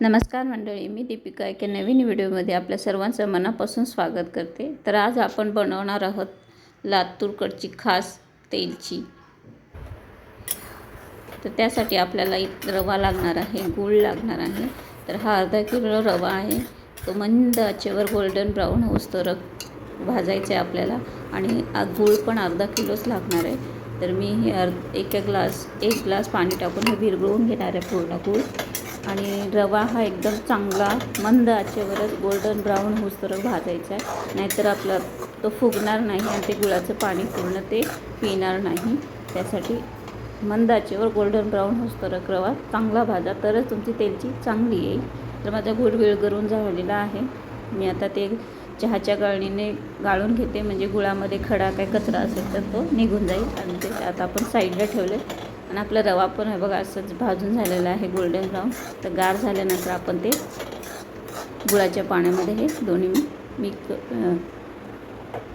नमस्कार मंडळी मी दीपिका एका नवीन व्हिडिओमध्ये आपल्या सर्वांचं मनापासून स्वागत करते. तर आज आपण बनवणार आहोत लातूरकडची खास तेलची. तर त्यासाठी आपल्याला एक रवा लागणार आहे गूळ लागणार आहे. तर हा अर्धा किलो रवा आहे. तो मंद आचेवर गोल्डन ब्राऊन होऊस तर भाजायचं आहे आपल्याला. आणि गूळ पण अर्धा किलोच लागणार आहे. तर मी हे अर्ध एक ग्लास एक ग्लास पाणी टाकून हे विरघळून घेणार आहे पूर्ण गूळ. आणि रवा हा एकदम चांगला मंद आचेवरच गोल्डन ब्राऊन होसर भाजायचा आहे. नाहीतर आपला तो फुगणार नाही आणि ते गुळाचं पाणी पूर्ण ते पिणार नाही. त्यासाठी मंद आचेवर गोल्डन ब्राऊन होसरक रवा चांगला भाजा तरच तुमची तेलची चांगली येईल. तर माझा गुळ विळगरून झालेला आहे. मी आता ते चहाच्या गाळणीने गाळून घेते. म्हणजे गुळामध्ये खडा काय कचरा असेल तर तो निघून जाईल आणि ते आता आपण साईडला ठेवले आणि आपला रवा पण आहे बघा असंच भाजून झालेला आहे गोल्डन ब्राऊन तर गार झाल्यानंतर आपण ते गुळाच्या पाण्यामध्ये हे दोन्ही मिक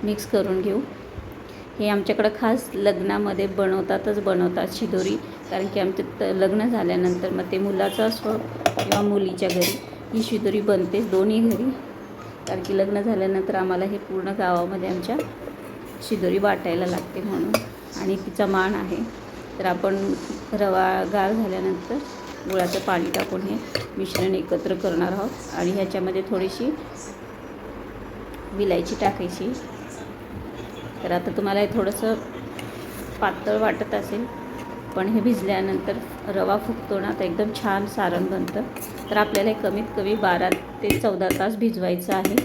मिक्स करून घेऊ. हे आमच्याकडं खास लग्नामध्ये बनवतातच बनवतात शिदोरी कारण की आमच्या त लग्न झाल्यानंतर मग ते मुलाचं असो किंवा मुलीच्या घरी ही शिदोरी बनतेच दोन्ही घरी. कारण की लग्न झाल्यानंतर आम्हाला हे पूर्ण गावामध्ये आमच्या शिदोरी वाटायला लागते म्हणून. आणि तिचा मान आहे. तर आपण रवा गार झाल्यानंतर गुळाचं पाणी टाकून हे मिश्रण एकत्र करणार आहोत आणि ह्याच्यामध्ये थोडीशी विलायची टाकायची. तर आता तुम्हाला हे थोडंसं पातळ वाटत असेल पण हे भिजल्यानंतर रवा फुगतो ना तर एकदम छान सारण बनतं. तर आपल्याला हे कमीत कमी बारा ते चौदा तास भिजवायचं आहे.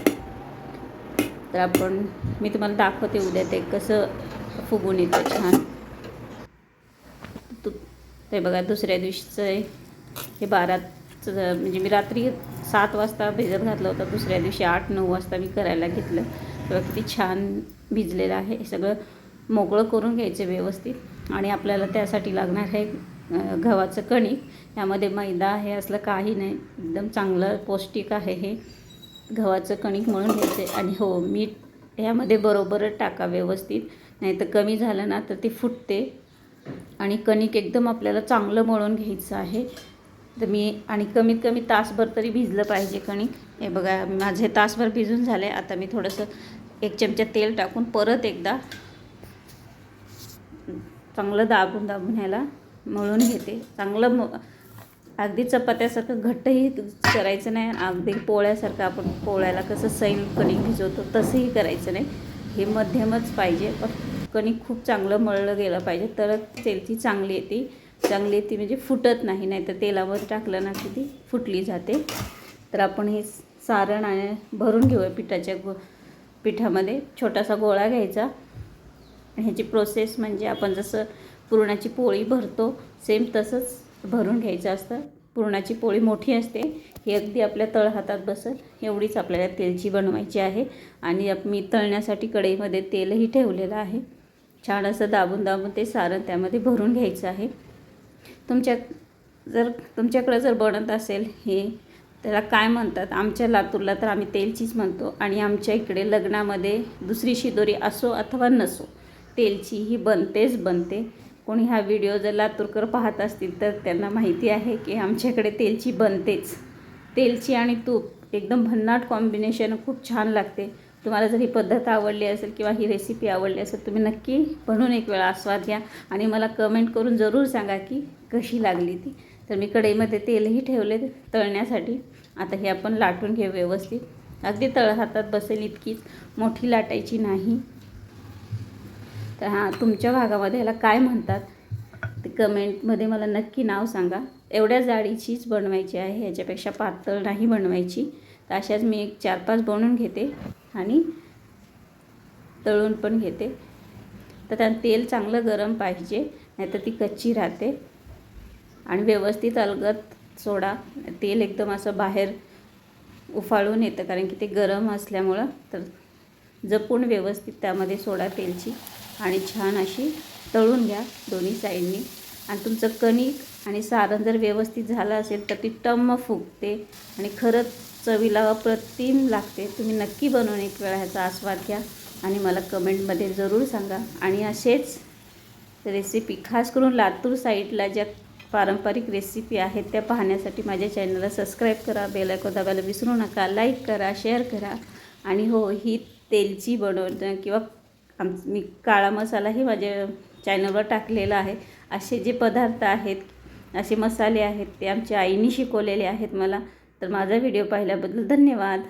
तर आपण मी तुम्हाला दाखवते उद्या ते कसं फुगून येतं छान. ते बघा दुसऱ्या दिवशीचं आहे. हे बाराचं म्हणजे मी रात्री सात वाजता भिजत घातलं होतं. दुसऱ्या दिवशी आठ नऊ वाजता मी करायला घेतलं. तेव्हा किती छान भिजलेलं आहे. हे सगळं मोकळं करून घ्यायचं व्यवस्थित. आणि आपल्याला त्यासाठी लागणार आहे गव्हाचं कणिक. यामध्ये मैदा हे असलं काही नाही. एकदम चांगलं पौष्टिक आहे हे. गव्हाचं कणिक म्हणून घ्यायचे आणि हो मीठ यामध्ये बरोबरच टाका व्यवस्थित. नाही तर कमी झालं ना तर ती फुटते. आणि कणिक एकदम आपल्याला चांगलं मळून घ्यायचं आहे. तर मी आणि कमीत कमी तासभर तरी भिजलं पाहिजे कणिक. हे बघा माझे तासभर भिजून झाले. आता मी थोडंसं एक चमचा तेल टाकून परत एकदा चांगलं दाबून दाबून ह्याला मळून घेते. चांगलं म अगदी चपात्यासारखं घट्टही करायचं नाही. अगदी पोळ्यासारखं आपण पोळ्याला कसं सैल कणिक भिजवतो तसंही करायचं नाही. हे मध्यमच पाहिजे. पण कणिक खूप चांगलं मळलं गेलं पाहिजे. तरच तेलची चांगली येते. चांगली येते म्हणजे फुटत नाही नाही तर तेलावर टाकलं ना की ती फुटली जाते. तर आपण हे सारण आणि भरून घेऊया पिठाच्या गो पिठामध्ये. छोटासा गोळा घ्यायचा. ह्याची प्रोसेस म्हणजे आपण जसं पुरणाची पोळी भरतो सेम तसंच भरून घ्यायचं असतं. पुरणाची पोळी मोठी असते. ही अगदी आपल्या तळहातात बसत एवढीच आपल्याला तेलची बनवायची आहे. आणि मी तळण्यासाठी कढईमध्ये तेलही ठेवलेलं आहे. छान असं दाबून दाबून ते सारण त्यामध्ये भरून घ्यायचं आहे. तुमच्या जर तुमच्याकडं जर बनत असेल हे त्याला काय म्हणतात? आमच्या लातूरला तर आम्ही तेलचीच म्हणतो आणि आमच्या इकडे लग्नामध्ये दुसरी शिदोरी असो अथवा नसो तेलची ही बनतेच बनते. कोणी हा व्हिडिओ जर लातूरकर पाहत असतील तर त्यांना माहिती आहे की आमच्याकडे तेलची बनतेच. तेलची आणि तूप एकदम भन्नाट कॉम्बिनेशन खूप छान लागते. तुम्हाला जर ही पद्धत आवडली असेल किंवा ही रेसिपी आवडली असेल तुम्ही नक्की बनवून एक वेळा आस्वाद घ्या आणि मला कमेंट करून जरूर सांगा की कशी लागली ती. तर मी कढईमध्ये तेलही ठेवले तळण्यासाठी. आता हे आपण लाटून घेऊ व्यवस्थित. अगदी तळ हातात बसेल इतकीच मोठी लाटायची नाही. तर हां तुमच्या भागामध्ये ह्याला काय म्हणतात? ते कमेंटमध्ये मला नक्की नाव सांगा. एवढ्या जाडीचीच बनवायची आहे ह्याच्यापेक्षा पातळ नाही बनवायची. तर अशाच मी एक चार पाच बनवून घेते. आणि तळून पण घेते. तर त्यात तेल चांगलं गरम पाहिजे नाहीतर ती कच्ची राहते. आणि व्यवस्थित अलगत सोडा. तेल एकदम असं बाहेर उफाळून येतं कारण की ते गरम असल्यामुळं. तर जपून व्यवस्थित त्यामध्ये सोडा तेलची. आणि छान अशी तळून घ्या दोन्ही साईडनी. आणि तुमचं कणिक आणि सारण जर व्यवस्थित झालं असेल तर ती टम्म फुगते. आणि खरंच चवीला अप्रतिम लागते. तुम्ही नक्की बनवून एक वेळा ह्याचा आस्वाद घ्या आणि मला कमेंटमध्ये जरूर सांगा. आणि असेच रेसिपी खास करून लातूर साईडला ज्या पारंपरिक रेसिपी आहेत त्या पाहण्यासाठी माझ्या चॅनलला सबस्क्राईब करा. बेलायको दाबायला विसरू नका. लाईक करा शेअर करा. आणि हो ही तेलची बनवणं किंवा आम मी काळा मसालाही माझ्या चॅनलवर टाकलेला आहे. असे जे पदार्थ आहेत असे मसाले आहेत ते आमच्या आईने शिकवलेले आहेत मला. तर माझा व्हिडिओ पाहिल्याबद्दल धन्यवाद.